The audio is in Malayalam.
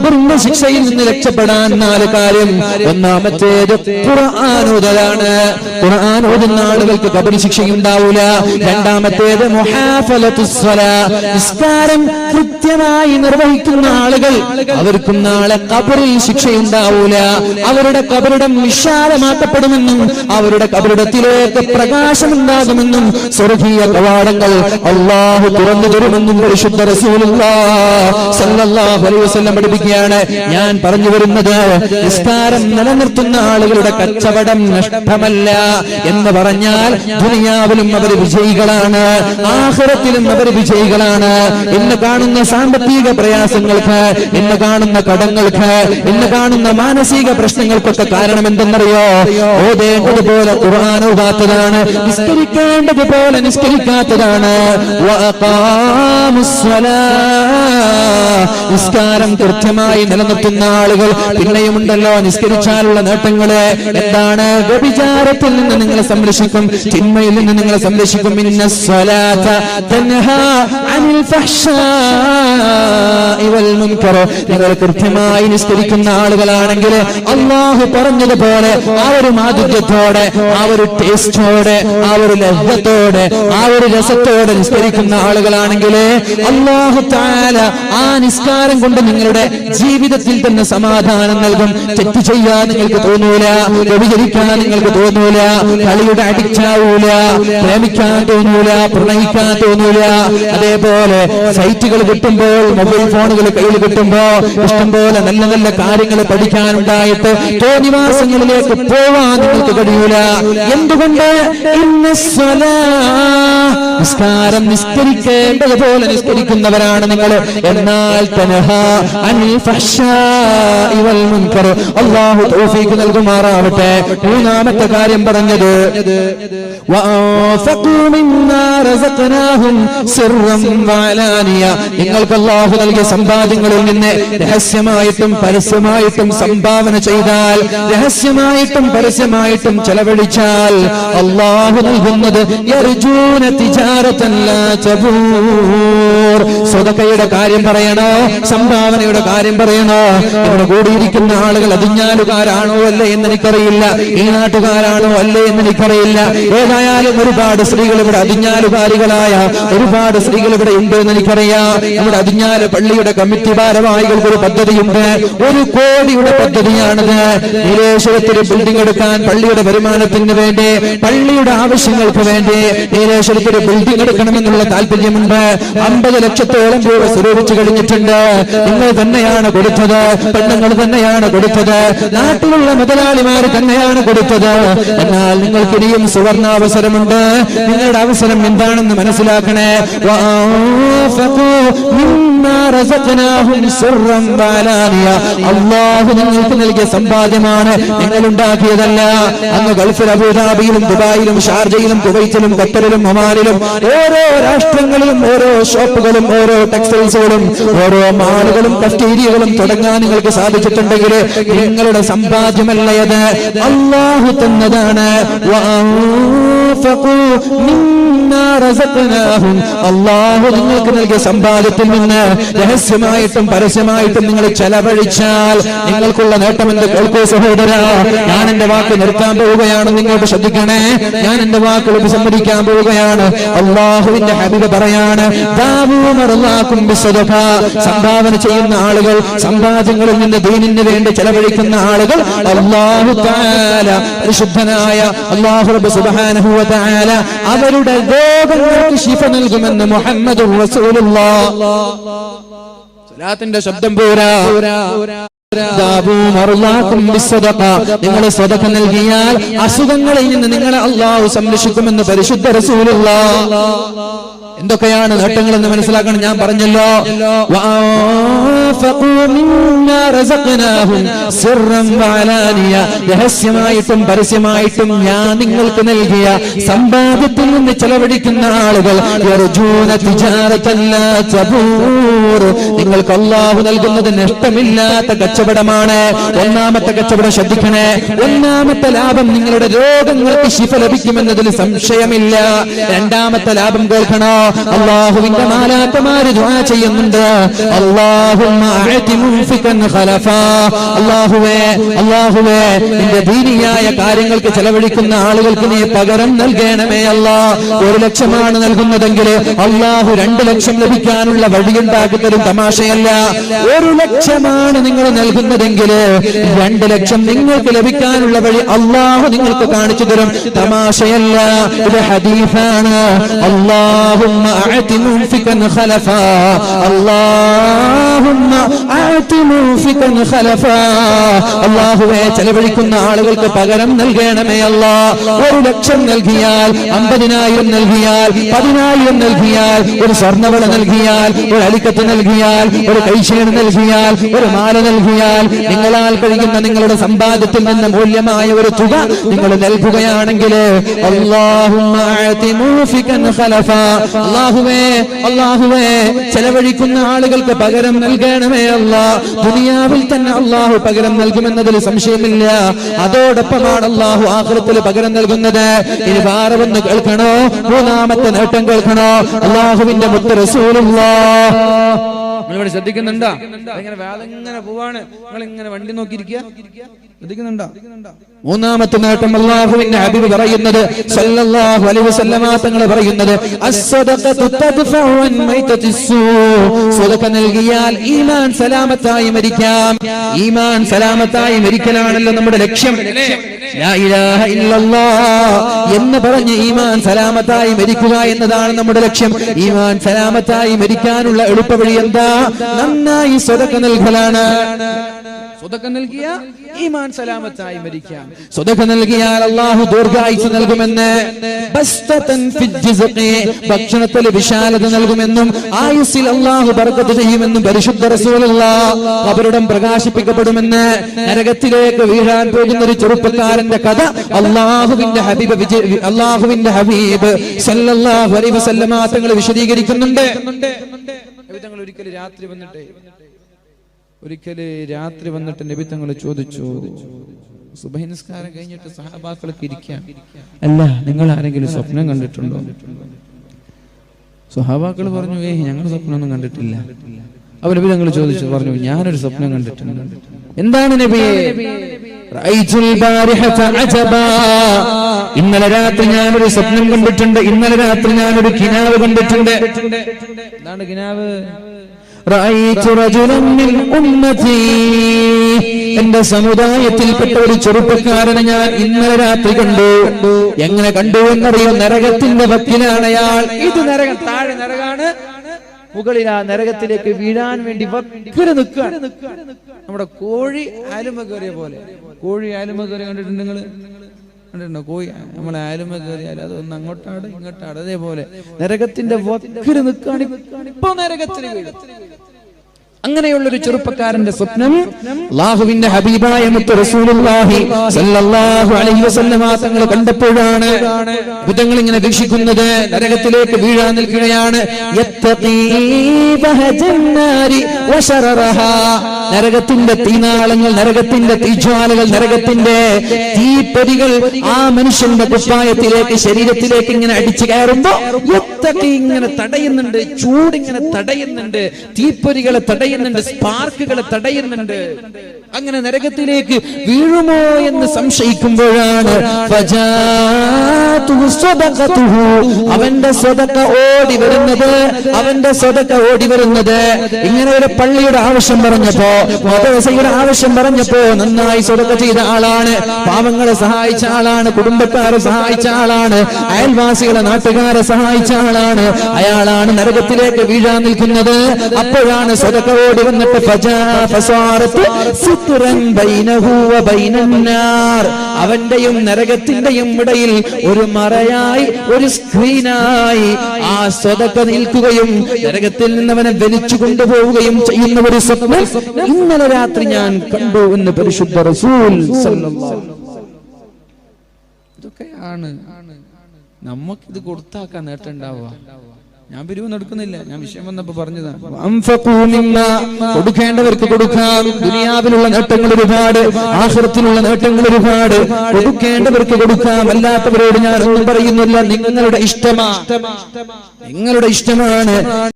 കബറിന്റെ ശിക്ഷയിൽ നിന്ന് രക്ഷപ്പെടാൻ നാല് കാര്യം. ഒന്നാമത്തേത് ഖുർആാനോദലാണ് ഖുർആൻ ഓതുന്ന ആളുകൾക്ക് കബറി ശിക്ഷയുണ്ടാവൂല. രണ്ടാമത്തേത്. നിസ്കാരം കൃത്യമായി നിർവഹിക്കുന്ന ആളുകൾ അവർക്കും നാളെ കബറിൽ ശിക്ഷയുണ്ടാവൂല. അവരുടെ കബറിടം വിശാലമാക്കപ്പെടുമെന്നും അവരുടെ കബറിടത്തിലേക്ക് പ്രകാശം ഉണ്ടാകുമെന്നും സ്വർഗീയ കവാടങ്ങൾ അള്ളാഹു തുറന്നു തരുമെന്നും പരിശുദ്ധ റസൂലുള്ള വസല്ലം പഠിപ്പിക്കുകയാണ് ഞാൻ പറഞ്ഞു വരുന്നത്. നിസ്കാരം നിലനിർത്തുന്ന ആളുകളുടെ കച്ചവടം നഷ്ടമല്ല എന്ന് പറഞ്ഞാൽ ദുനിയാവിലും അവർ വിജയികളാണ് ആഹ്റത്തിലും അവർ വിജയികളാണ്. ഇന്ന് കാണുന്ന സാമ്പത്തിക പ്രയാസങ്ങൾക്ക് ഇന്ന് കാണുന്ന കടങ്ങൾക്ക് ഇന്ന് കാണുന്ന മാനസിക പ്രശ്നങ്ങൾക്കൊക്കെ കാരണം എന്തെന്നറിയോ? ഓതേണ്ടതുപോലെ ഖുർആൻ ഓതാത്തതാണ് നിസ്കരിക്കേണ്ടതുപോലെ നിസ്കരിക്കാത്തതാണ്. നിസ്കാരം കൃത്യമായി നിലനിർത്തുന്ന ആളുകൾ പിന്നെയുമുണ്ടല്ലോ. നിസ്കരിച്ചാലുള്ള നേട്ടങ്ങൾ എന്താണ്? വ്യഭിചാരത്തിൽ നിന്ന് നിങ്ങളെ സംരക്ഷിക്കും തിന്മയിൽ നിന്ന് നിങ്ങളെ സംരക്ഷിക്കും. ഇന്ന കൃത്യമായി നിസ്കരിക്കുന്ന ആളുകളാണെങ്കിൽ അള്ളാഹു പറഞ്ഞതുപോലെ ആ ഒരു മാധുര്യത്തോടെ ആ ഒരു ടേസ്റ്റോടെ ആ ഒരു ലഹ്യത്തോടെ ആ ഒരു രസത്തോടെ നിസ്കരിക്കുന്ന ആളുകളാണെങ്കിൽ അള്ളാഹു താല ആ നിസ്കാരം കൊണ്ട് നിങ്ങളുടെ ജീവിതത്തിൽ തന്നെ സമാധാനം നൽകും. തെറ്റ് ചെയ്യാൻ നിങ്ങൾക്ക് തോന്നൂല വ്യഭിചരിക്കാൻ നിങ്ങൾക്ക് തോന്നൂല കളിയുടെ ആവൂല പ്രേമിക്കാൻ തോന്നൂല പ്രണയിക്കാൻ തോന്നൂല. അതേപോലെ സൈറ്റുകൾ കിട്ടുമ്പോൾ മൊബൈൽ ഫോണുകൾ കയ്യിൽ കിട്ടുമ്പോ ഇഷ്ടംപോലെ നല്ല നല്ല കാര്യങ്ങൾ പഠിക്കാനുണ്ടായിട്ട് തോന്നിവാസങ്ങളിലേക്ക് പോവാൻ നിങ്ങൾക്ക് കഴിയൂല. എന്തുകൊണ്ട്. നിസ്കാരം നിസ്കരിക്കേണ്ടതുപോലെ നിസ്കരിക്കുന്നവരാണ് നിങ്ങൾ. എന്നാൽ അള്ളാഹു തൗഫീഖ് നൽകുമാറാവട്ടെ. മൂന്നാമത്തെ കാര്യം പറഞ്ഞത് നിങ്ങൾക്ക് അള്ളാഹു നൽകിയ സമ്പാദ്യങ്ങളിൽ നിന്ന് രഹസ്യമായിട്ടും പരസ്യമായിട്ടും സംഭാവന ചെയ്താൽ രഹസ്യമായിട്ടും പരസ്യമായിട്ടും ചെലവഴിച്ചാൽ അള്ളാഹു നൽകുന്നത് സ്വതക്കയുടെ കാര്യം പറയണോ? സംഭാവനയുടെ കാര്യം പറയണോ? ഇവിടെ കൂടിയിരിക്കുന്ന ആളുകൾ അതിഞ്ഞാലുകാരാണോ അല്ലേ എന്ന് എനിക്കറിയില്ല. ഈ നാട്ടുകാരാണോ അല്ലേ എന്ന് എനിക്കറിയില്ല. ഏതായാലും ഒരുപാട് സ്ത്രീകൾ ഇവിടെ അതിഞ്ഞാലുകാരികളായ ഒരുപാട് സ്ത്രീകൾ ഇവിടെ ഉണ്ട് എന്ന് എനിക്കറിയാം. നമ്മുടെ അതിഞ്ഞാൽ പള്ളിയുടെ കമ്മിറ്റി ഭാരവാഹികൾക്ക് ഒരു പദ്ധതിയുണ്ട്. ഒരു കോടിയുടെ പദ്ധതിയാണിത്. നീലേശ്വരത്തിൽ ബിൽഡിംഗ് എടുക്കാൻ പള്ളിയുടെ വരുമാനത്തിന് വേണ്ടി? പള്ളിയുടെ ആവശ്യങ്ങൾക്ക് വേണ്ടി? നീലേശ്വരത്തിൽ ബിൽഡിംഗ് എടുക്കണമെന്നുള്ള താല്പര്യമുണ്ട്. അമ്പത് ലക്ഷത്തോളം രൂപ സ്വരൂപിച്ചു കഴിഞ്ഞിട്ടുണ്ട്. നിങ്ങൾ തന്നെയാണ് കൊടുത്തത്. പെണ്ണുങ്ങൾ തന്നെയാണ് കൊടുത്തത്. നാട്ടിലുള്ള മുതലാളിമാർ തന്നെയാണ് കൊടുത്തത്. എന്നാൽ നിങ്ങൾക്ക് ഇനിയും സുവർണാവസരമുണ്ട്. നിങ്ങളുടെ അവസരം എന്താണെന്ന് മനസ്സിലാക്കണേ. അള്ളാഹു നിങ്ങൾക്ക് നൽകിയ സമ്പാദ്യമാണ് നിങ്ങൾ ഉണ്ടാക്കിയതല്ല അന്ന് ഗൾഫിൽ അബുദാബിയിലും ദുബായിലും ഷാർജയിലും കുവൈറ്റിലും ഖത്തറിലും ഒമാനിലും ഓരോ രാഷ്ട്രങ്ങളിലും ഓരോ ഷോപ്പുകളും ഓരോ ടെക്സ്റ്റൈൽസുകളും ഓരോ മാളുകളും കസ്റ്റേരിയകളും തുടങ്ങാൻ നിങ്ങൾക്ക് സാധിച്ചിട്ടുണ്ടെങ്കിൽ നിങ്ങളുടെ സമ്പാദ്യമല്ലയത് അള്ളാഹു തന്നതാണ്. അള്ളാഹു നിങ്ങൾക്ക് നൽകിയ സമ്പാദ്യത്തിൽ നിന്ന് രഹസ്യമായിട്ടും പരസ്യമായിട്ടും നിങ്ങൾ ചെലവഴിച്ചാൽ നിങ്ങൾക്കുള്ള നേട്ടം എന്ത് കേൾക്കൂ സഹോദര ഞാൻ എന്റെ വാക്ക് നിർത്താൻ പോവുകയാണ്. നിങ്ങോട്ട് ശ്രദ്ധിക്കണേ ഞാൻ എന്റെ വാക്കുകൾ വിസമ്മതിക്കാൻ പോവുകയാണ്. അള്ളാഹുവിന്റെ ഹബീബ് പറയാണ്. സംഭാവന ചെയ്യുന്ന ആളുകൾ സമ്പാദ്യങ്ങളിൽ നിന്ന് ദീനിന് വേണ്ടി ചെലവഴിക്കുന്ന ആളുകൾ അള്ളാഹു പരിശുദ്ധനായ അള്ളാഹു അവരുടെ രോഗങ്ങൾക്ക് ശിഫ നൽകുമെന്ന് മുഹമ്മദ് സ്വലാത്തിന്റെ ശബ്ദം പോരാ. നിങ്ങൾ സ്വതക്ക നൽകിയാൽ അസുഖങ്ങളിൽ നിന്ന് നിങ്ങളെ അള്ളാഹു സംരക്ഷിക്കുമെന്ന് പരിശുദ്ധ റസൂലുള്ള. എന്തൊക്കെയാണ് നേട്ടങ്ങൾ എന്ന് മനസ്സിലാക്കണം. ഞാൻ പറഞ്ഞല്ലോ. രഹസ്യമായിട്ടും പരസ്യമായിട്ടും ഞാൻ നിങ്ങൾക്ക് നൽകിയ സമ്പാദ്യത്തിൽ നിന്ന് ചെലവഴിക്കുന്ന ആളുകൾ. സുറൂർ നിങ്ങൾക്ക് അള്ളാഹു നൽകുന്നത് നഷ്ടമില്ലാത്ത കച്ചവടമാണ്. ഒന്നാമത്തെ കച്ചവടം ശ്രദ്ധിക്കണേ. ഒന്നാമത്തെ ലാഭം നിങ്ങളുടെ രോഗങ്ങൾക്ക് ശിഫ ലഭിക്കുമെന്നതിൽ സംശയമില്ല. രണ്ടാമത്തെ ലാഭം കേൾക്കണോ? അള്ളാഹുവിന്റെ മാലാത്തമാര് ചെയ്യുന്നുണ്ട്. അള്ളാഹുവേ അള്ളാഹുവേ നിന്റെ ദീനിയായ കാര്യങ്ങൾക്ക് ചെലവഴിക്കുന്ന ആളുകൾക്ക് നീ പകരം നൽകണമേ അല്ലാ ഒരു ലക്ഷമാണ് നൽകുന്നതെങ്കിൽ അള്ളാഹു രണ്ട് ലക്ഷം ലഭിക്കാനുള്ള വഴിയുണ്ടാക്കി തരും തമാശയല്ല. ഒരു ലക്ഷമാണ് നിങ്ങൾ നൽകുന്നതെങ്കിൽ രണ്ട് ലക്ഷം നിങ്ങൾക്ക് ലഭിക്കാനുള്ള വഴി അള്ളാഹു നിങ്ങൾക്ക് കാണിച്ചു തരും. തമാശയല്ല ഇത് ഹദീഫാണ്. അള്ളാഹുവെ ചെലവഴിക്കുന്ന ആളുകൾക്ക് പകരം നൽകണമേ അല്ല. ഒരു ലക്ഷം നൽകിയാൽ അമ്പതിനായിരം നൽകിയാൽ പതിനായിരം നൽകിയാൽ ഒരു സ്വർണവള നൽകിയാൽ ഒരു അലിക്കത്ത് നൽകിയാൽ ഒരു കൈശേണ് നൽകിയാൽ ഒരു മാല നൽകിയാൽ നിങ്ങളാൽ കഴിയുന്ന നിങ്ങളുടെ സമ്പാദ്യത്തിൽ നിന്ന് മൂല്യമായ ഒരു തുക നിങ്ങൾ നൽകുകയാണെങ്കിൽ ചെലവഴിക്കുന്ന ആളുകൾക്ക് പകരം നൽകണമേ അല്ല. ദുനിയാവിൽ തന്നെ അള്ളാഹു പകരം നൽകുമെന്നതിൽ സംശയമില്ല. അതോടൊപ്പമാണ് അള്ളാഹു ആഹൃത്തിൽ പകരം നൽകുന്നത്. ഇനി വേറെ ഒന്ന് കേൾക്കണോ? മൂന്നാമത്തെ നേട്ടം കേൾക്കണോ? അള്ളാഹുവിന്റെ മുത്ത് റസൂലുള്ള. നിങ്ങളിവിടെ ശ്രദ്ധിക്കുന്നുണ്ടോ? ഇങ്ങനെ വേദം ഇങ്ങനെ പോവാണ്. നിങ്ങൾ ഇങ്ങനെ വണ്ടി നോക്കിയിരിക്കുക. ശ്രദ്ധിക്കുന്നുണ്ടോ? മൂന്നാമത്തെ നേട്ടം അള്ളാഹുവിന്റെ ഹബീബ് പറയുന്നത് സല്ലല്ലാഹു അലൈഹി വസല്ലമ തങ്ങൾ പറയുന്നത് അസ്സദഖത്തു തദ്ഫഉ അൻ മൈതത്തിസ്സൂ സ്വതക്ക നൽകിയാൽ ഈമാൻ സലാമത്തായി മരിക്കാം. ഈമാൻ സലാമത്തായി മരിക്കലാണല്ലോ നമ്മുടെ ലക്ഷ്യം. എന്ന് പറഞ്ഞ് ഈമാൻ സലാമത്തായി മരിക്കുക എന്നതാണ് നമ്മുടെ ലക്ഷ്യം. ഈമാൻ സലാമത്തായി മരിക്കാനുള്ള എളുപ്പവഴി എന്താ? നന്നായി സ്വതക്ക നൽകലാണ്. സ്വതക്ക നൽകിയ ഈമാൻ സലാമത്തായി മരിക്കാം. സ്വതക്ക നൽകിയാൽ അള്ളാഹു ദീർഘായുസ് നൽകുമെന്ന്. ഭക്ഷണത്തിൽ വിശാലത നൽകുമെന്നും ആയുസ്സിൽ അള്ളാഹു ബർക്കത്ത് ചെയ്യുമെന്നും പരിശുദ്ധ റസൂലുള്ള കബറിടം പ്രകാശിപ്പിക്കപ്പെടുമെന്ന്. നരകത്തിലേക്ക് വീഴാൻ പോകുന്ന ഒരു ചെറുപ്പക്കാരന്റെ കഥ അള്ളാഹുവിന്റെ ഹബീബ് അള്ളാഹുവിന്റെ ഹബീബ് സല്ലല്ലാഹു അലൈഹി വസല്ലമ തങ്ങൾ വിശദീകരിക്കുന്നുണ്ട്. ഒരിക്കൽ രാത്രി വന്നിട്ട് ഒരിക്കൽ രാത്രി വന്നിട്ട് നബി തങ്ങൾ ചോദിച്ചു സുബഹി നിസ്കാരം കഴിഞ്ഞിട്ട് സഹാബാക്കളൊക്കെ ഇരിക്കാം? അല്ല നിങ്ങൾ ആരെങ്കിലും സ്വപ്നം കണ്ടിട്ടുണ്ടോ? സുഹാബാക്കൾ പറഞ്ഞു ഏ ഞങ്ങൾ സ്വപ്നമൊന്നും കണ്ടിട്ടില്ല. അവർ നബി തങ്ങൾ ചോദിച്ചു പറഞ്ഞു ഞാനൊരു സ്വപ്നം കണ്ടിട്ടുണ്ട്. എന്താണ് നബിയെ. ഇന്നലെ രാത്രി ഞാനൊരു സ്വപ്നം കണ്ടിട്ടുണ്ട്. ഇന്നലെ രാത്രി ഞാനൊരു കിനാവ് കണ്ടിട്ടുണ്ട്. എന്താണ് കിനാവ്? എന്റെ സമുദായത്തിൽപ്പെട്ട ഒരു ചെറുപ്പക്കാരനെ ഞാൻ ഇന്നലെ രാത്രി കണ്ടു. എങ്ങനെ കണ്ടു എന്നറിയോ? നരകത്തിന്റെ ഭക്തിനാണ് അയാൾ. ഇത് നരകം താഴെ നരകാണ്. മുകളിൽ ആ നരകത്തിലേക്ക് വീഴാൻ വേണ്ടി നിൽക്കുകയാണ്. നമ്മുടെ കോഴി ആലുമ കയറിയ പോലെ. കോഴി ആലുമ കയറി കണ്ടിട്ടുണ്ട് നിങ്ങൾ? കണ്ടിട്ടുണ്ടോ? കോഴി നമ്മളെ ആലുമ കയറിയാൽ അത് ഒന്ന് അങ്ങോട്ടാട് ഇങ്ങോട്ടാട് അതേപോലെ നരകത്തിന്റെ വക്കിൽ നിൽക്കുകയാണ് ഇപ്പൊ നരകത്തിൽ വീഴും അങ്ങനെയുള്ളൊരു ചെറുപ്പക്കാരന്റെ സ്വപ്നം അള്ളാഹുവിന്റെ ഹബീബായ തങ്ങൾ കണ്ടപ്പോഴാണ് ബുധങ്ങൾ ഇങ്ങനെ വീക്ഷിക്കുന്നത്. നരകത്തിലേക്ക് വീഴാൻ നിൽക്കുകയാണ്. നരകത്തിന്റെ തീനാളങ്ങൾ നരകത്തിന്റെ തീജ്വാലകൾ നരകത്തിന്റെ തീപ്പൊരികൾ ആ മനുഷ്യന്റെ കുപ്പായത്തിലേക്ക് ശരീരത്തിലേക്ക് ഇങ്ങനെ അടിച്ചു കയറുമ്പോ എത്തൊക്കെ ഇങ്ങനെ തടയുന്നുണ്ട് ചൂടിങ്ങനെ തടയുന്നുണ്ട് തീപ്പൊരികളെ തടയുന്നുണ്ട് സ്പാർക്കുകളെ തടയുന്നുണ്ട് അങ്ങനെ നരകത്തിലേക്ക് വീഴുമോ എന്ന് സംശയിക്കുമ്പോഴാണ്. അവന്റെ സ്വതക്ക ഓടി വരുന്നത് അവന്റെ സ്വതക്ക ഓടി വരുന്നത് ഇങ്ങനെ ഒരു പള്ളിയുടെ ആവശ്യം പറഞ്ഞപ്പോ ആവശ്യം പറഞ്ഞപ്പോ നന്നായി സ്വതക്ക ചെയ്ത ആളാണ്. പാവങ്ങളെ സഹായിച്ച ആളാണ് കുടുംബക്കാരെ സഹായിച്ച ആളാണ് അയൽവാസികളെ നാട്ടുകാരെ സഹായിച്ച ആളാണ്. അയാളാണ് നരകത്തിലേക്ക് വീഴാൻ നിൽക്കുന്നത്. അപ്പോഴാണ് സ്വതക്ക ഓടി വന്നിട്ട്. അവന്റെയും നരകത്തിന്റെയും ഇടയിൽ ഒരു മറയായി ഒരു സ്ക്രീനായി ആ സ്വതക്ക നിൽക്കുകയും നരകത്തിൽ നിന്നവനെ വലിച്ചു കൊണ്ടുപോവുകയും ചെയ്യുന്ന ഒരു സ്വപ്നം ഇന്നലെ രാത്രി ഞാൻ കണ്ടു എന്ന് പരിശുദ്ധ റസൂൽ ഇതൊക്കെയാണ്. ഇത് കൊടുത്താക്കാൻ നേട്ടം ഉണ്ടാവുക. ഞാൻ പിരിവ് നടക്കുന്നില്ല ഞാൻ വിഷയം വന്നപ്പോ പറഞ്ഞതാണ് കൊടുക്കേണ്ടവർക്ക് കൊടുക്കാം. ദുനിയാവിലുള്ള നേട്ടങ്ങൾ ഒരുപാട് ആഹൃത്തിലുള്ള നേട്ടങ്ങൾ ഒരുപാട്. കൊടുക്കേണ്ടവർക്ക് കൊടുക്കാം. അല്ലാത്തവരോട് ഞാൻ ഒന്നും പറയുന്നില്ല. നിങ്ങളുടെ ഇഷ്ടമാ. നിങ്ങളുടെ ഇഷ്ടമാണ്.